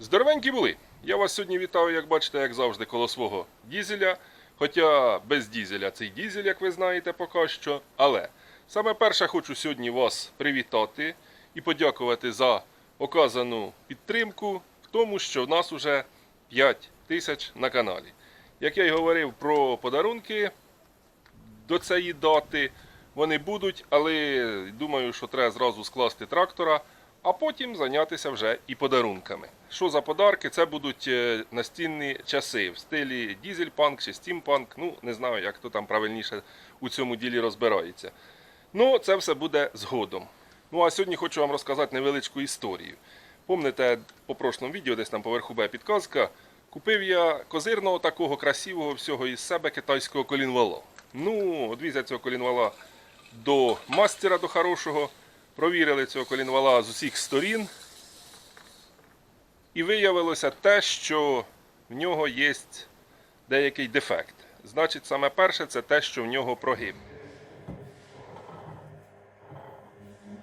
Здоровенькі були! Я вас сьогодні вітаю, як бачите, як завжди, коло свого дізеля. Хоча без дізеля цей дізель, як ви знаєте, поки що. Але саме перше хочу сьогодні вас привітати і подякувати за оказану підтримку в тому, що в нас уже 5 тисяч на каналі. Як я й говорив про подарунки до цієї дати, вони будуть, але думаю, що треба зразу скласти трактора, а потім зайнятися вже і подарунками. Що за подарки? Це будуть е, настінні часи в стилі дізель-панк чи стімпанк. Ну, не знаю, як хто там правильніше у цьому ділі розбирається. Ну, це все буде згодом. Ну а сьогодні хочу вам розказати невеличку історію. Помните, по прошлому відео, десь там поверху буде підказка. Купив я козирного такого красивого всього із себе китайського колінвала. Ну, одвіз цього колінвала до мастера до хорошого. Провірили цього колінвала з усіх сторін. І виявилося те, що в нього є деякий дефект. Значить, саме перше це те, що в нього прогиб.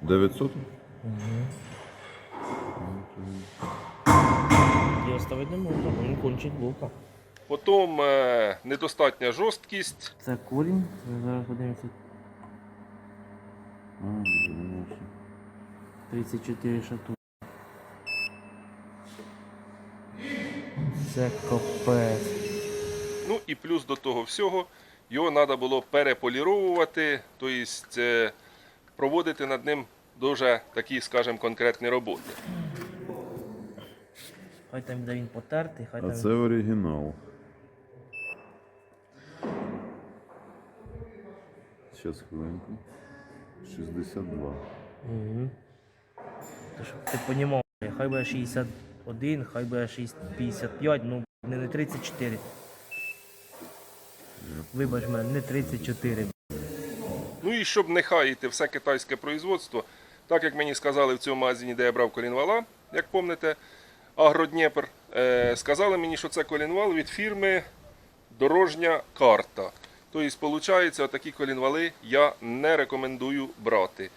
900? І оставити не можна, бо він кончить блока. Потім е, недостатня жорсткість. Це корінь, зараз подивимося. 34 шату. Це капець. Ну і плюс до того всього, його треба було переполіровувати, тобто е, проводити над ним дуже такі, скажімо, конкретні роботи. Хай там де він потертий, хай А там. це оригінал. Зараз хвилинку. 62. Угу. То щоб ти понімав, хай буде 61, хай буде 6 55, ну не, не 34. Вибач мене, не 34. Ну і щоб не хаяти все китайське производство, так як мені сказали в цьому магазині, де я брав колінвала, як пам'ятаєте, Агродніпр, е, сказали мені, що це колінвал від фірми Дорожня карта. Тобто, виходить, такі колінвали я не рекомендую брати.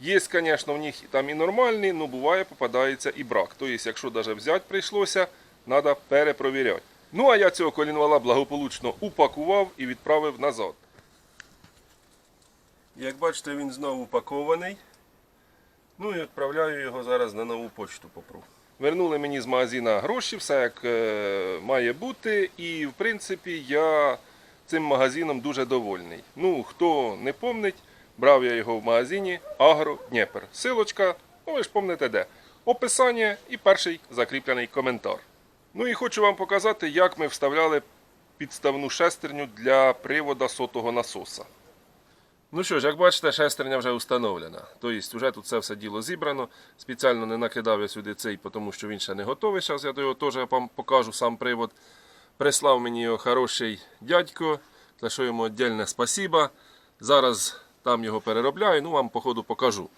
Є, звісно, в них там і нормальні, але буває, попадається і брак. Тобто, якщо навіть взяти прийшлося, треба перепровіряти. Ну а я цього колінвала благополучно упакував і відправив назад. Як бачите, він знову упакований. Ну і відправляю його зараз на нову почту попру. Вернули мені з магазина гроші, все як е, має бути. І в принципі я цим магазином дуже довольний. Ну, хто не помнить, брав я його в магазині Агро Дніпр. Силочка, ну ви ж помните де. Описання і перший закріплений коментар. Ну і хочу вам показати, як ми вставляли підставну шестерню для привода сотого насоса. Ну що ж, як бачите, шестерня вже встановлена. Тобто, вже тут це все діло зібрано. Спеціально не накидав я сюди цей, тому що він ще не готовий. Зараз я його теж вам покажу сам привод. Прислав мені його хороший дядько, за що йому віддільне спасіба. Зараз там його переробляю, ну вам по ходу покажу.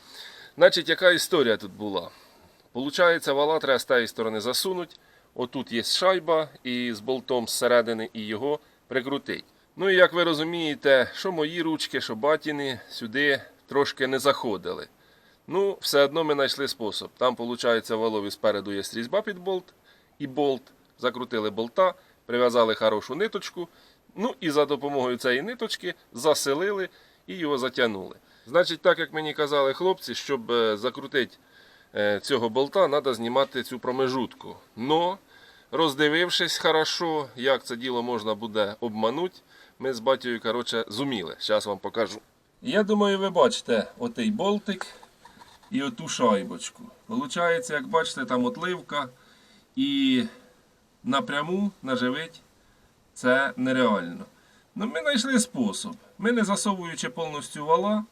Значить, яка історія тут була? Получається, вала треба з тієї сторони засунути. Отут є шайба і з болтом зсередини і його прикрутить. Ну і як ви розумієте, що мої ручки, що батіни сюди трошки не заходили. Ну, все одно ми знайшли спосіб. Там, виходить, валові спереду є різьба під болт і болт. Закрутили болта, прив'язали хорошу ниточку. Ну і за допомогою цієї ниточки заселили і його затягнули. Значить, так як мені казали хлопці, щоб е, закрутити е, цього болта, треба знімати цю промежутку. Но, роздивившись хорошо, як це діло можна буде обманути, ми з батькою коротше, зуміли. Зараз вам покажу. Я думаю, ви бачите отей болтик і оту шайбочку. Получається, як бачите, там отливка і напряму наживить це нереально. Ну, ми знайшли спосіб. Ми не засовуючи повністю вала,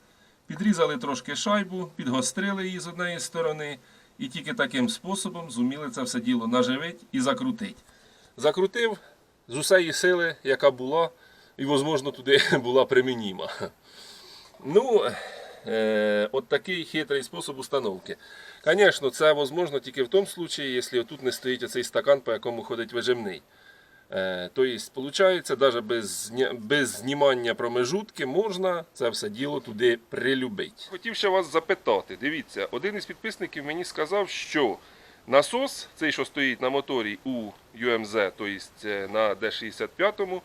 підрізали трошки шайбу, підгострили її з однієї сторони, і тільки таким способом зуміли це все діло наживити і закрутити. Закрутив з усієї сили, яка була, і, можливо, туди була примініма. Ну, от такий хитрий спосіб установки. Звісно, це можливо тільки в тому випадку, якщо тут не стоїть оцей стакан, по якому ходить вижимний. Тобто, виходить, навіть без, без знімання промежутки можна це все діло туди прилюбити. Хотів ще вас запитати. Дивіться, один із підписників мені сказав, що Насос, цей, що стоїть на моторі у UMZ, тобто е, на D65,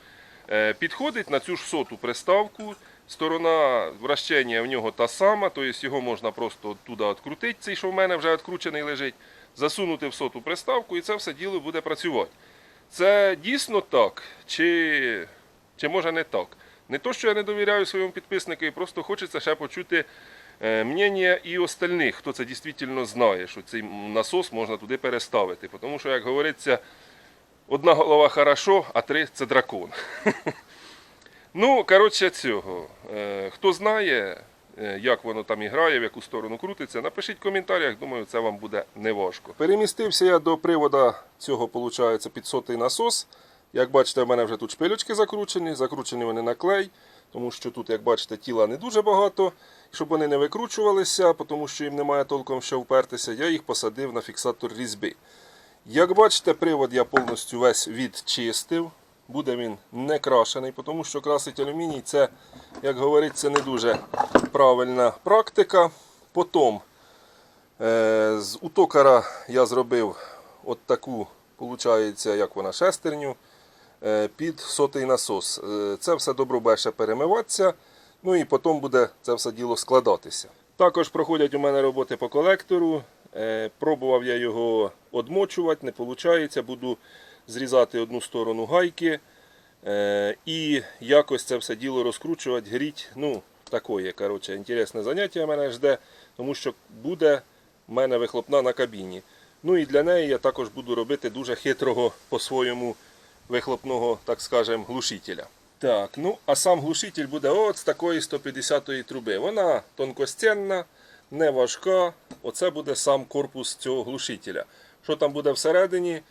е, підходить на цю ж соту приставку. Сторона вращення в нього та сама, тобто його можна просто туди відкрутити, цей, що в мене вже відкручений лежить, засунути в соту приставку і це все діло буде працювати. Це дійсно так, чи, чи може не так? Не то, що я не довіряю своєму підписнику, і просто хочеться ще почути е, мнення і остальних, хто це дійсно знає, що цей насос можна туди переставити. Тому що, як говориться, одна голова хорошо, а три це дракон. Ну, коротше, цього. Е, Хто знає, е, як воно там і грає, в яку сторону крутиться, напишіть в коментарях, думаю, це вам буде неважко. Перемістився я до привода цього, виходить, підсотий насос. Як бачите, в мене вже тут шпилючки закручені, закручені вони на клей, тому що тут, як бачите, тіла не дуже багато. Щоб вони не викручувалися, тому що їм немає толком що впертися, я їх посадив на фіксатор різьби. Як бачите, привод я повністю весь відчистив. Буде він не крашений, тому що красить алюміній це, як говориться, не дуже правильна практика. Потім е, з утокара я зробив от таку, виходить, як вона, шестерню е, під сотий насос. Е, Це все буде перемиватися, ну і потім буде це все діло складатися. Також проходять у мене роботи по колектору. Пробував я його одмочувати, не виходить. Буду зрізати одну сторону гайки е, і якось це все діло розкручувати, гріть. Ну, такое, коротше, інтересне заняття мене жде, тому що буде в мене вихлопна на кабіні. Ну і для неї я також буду робити дуже хитрого по-своєму вихлопного, так скажем, глушителя. Так, ну а сам глушитель буде от з такої 150-ї труби. Вона тонкостенна, не важка. Оце буде сам корпус цього глушителя. Що там буде всередині,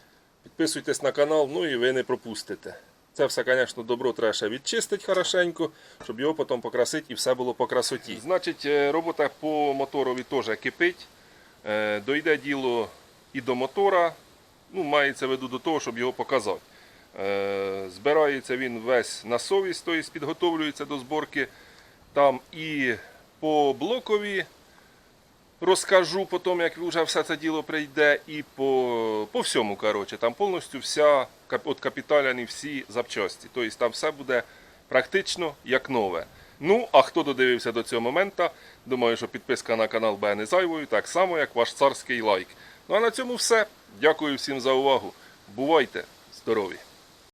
підписуйтесь на канал, ну і ви не пропустите. Це все, звісно, добро треба ще відчистити хорошенько, щоб його потім покрасити і все було по красоті. Значить, е, робота по моторові теж кипить. Е, Дойде діло і до мотора. Ну, мається в виду до того, щоб його показати. Е, Збирається він весь на совість, тобто підготовлюється до зборки. Там і по блокові розкажу потім, як вже все це діло прийде, і по, по всьому. Коротше, там повністю вся от капіталяні всі запчасті. Тобто там все буде практично як нове. Ну, а хто додивився до цього моменту, думаю, що підписка на канал буде не зайвою, так само, як ваш царський лайк. Ну а на цьому все. Дякую всім за увагу. Бувайте здорові!